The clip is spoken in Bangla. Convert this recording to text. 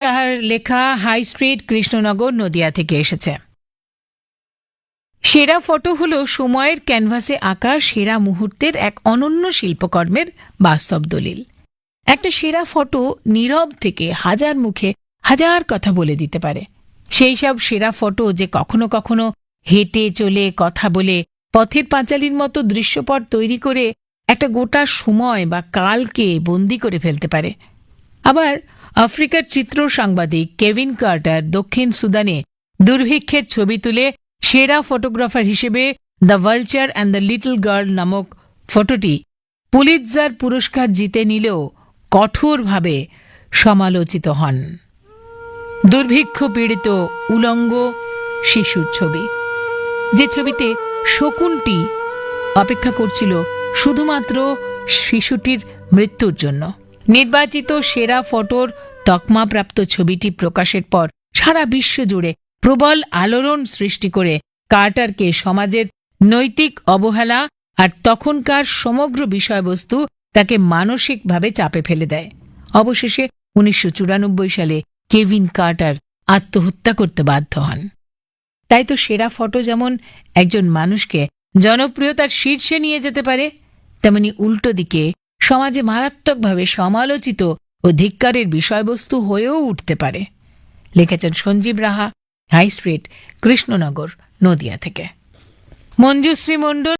তাহার লেখা হাই স্ট্রিট কৃষ্ণনগর নদিয়া থেকে এসেছে। সেরা ফটো হলো সময়ের ক্যানভাসে আঁকা সেরা মুহূর্তের এক অনন্য শিল্পকর্মের বাস্তব দলিল। একটা সেরা ফটো নীরব থেকে হাজার মুখে হাজার কথা বলে দিতে পারে। সেই সব সেরা ফটো যে কখনো কখনো হেঁটে চলে কথা বলে পথের পাঁচালির মতো দৃশ্যপট তৈরি করে একটা গোটা সময় বা কালকে বন্দি করে ফেলতে পারে। আবার আফ্রিকার চিত্র সাংবাদিক কেভিন কার্টার দক্ষিণ সুদানে দুর্ভিক্ষের ছবি তুলে সেরা ফটোগ্রাফার হিসেবে the vulture and the little girl নামক ফটোটি পুলিৎজার পুরস্কার জিতে নিলেও কঠোরভাবে সমালোচিত হন। দুর্ভিক্ষ পীড়িত উলঙ্গ শিশুর ছবি। যে ছবিতে শকুনটি অপেক্ষা করছিল শুধুমাত্র শিশুটির মৃত্যুর জন্য। নির্বাচিত সেরা ফটোর তকমাপ্রাপ্ত ছবিটি প্রকাশের পর সারা বিশ্ব জুড়ে প্রবল আলোড়ন সৃষ্টি করে কার্টারকে সমাজের নৈতিক অবহেলা আর তখনকার সমগ্র বিষয়বস্তু তাকে মানসিকভাবে চাপে ফেলে দেয়। অবশেষে উনিশশো চুরানব্বই সালে কেভিন কার্টার আত্মহত্যা করতে বাধ্য হন। তাই তো সেরা ফটো যেমন একজন মানুষকে জনপ্রিয়তার শীর্ষে নিয়ে যেতে পারে, তেমনি উল্টো দিকে সমাজে মারাত্মকভাবে সমালোচিত ও ধিক্কারের বিষয়বস্তু হয়েও উঠতে পারে। লিখেছেন সঞ্জীব রাহা, হাই স্ট্রিট, কৃষ্ণনগর, নদিয়া থেকে। মঞ্জুশ্রী মণ্ডল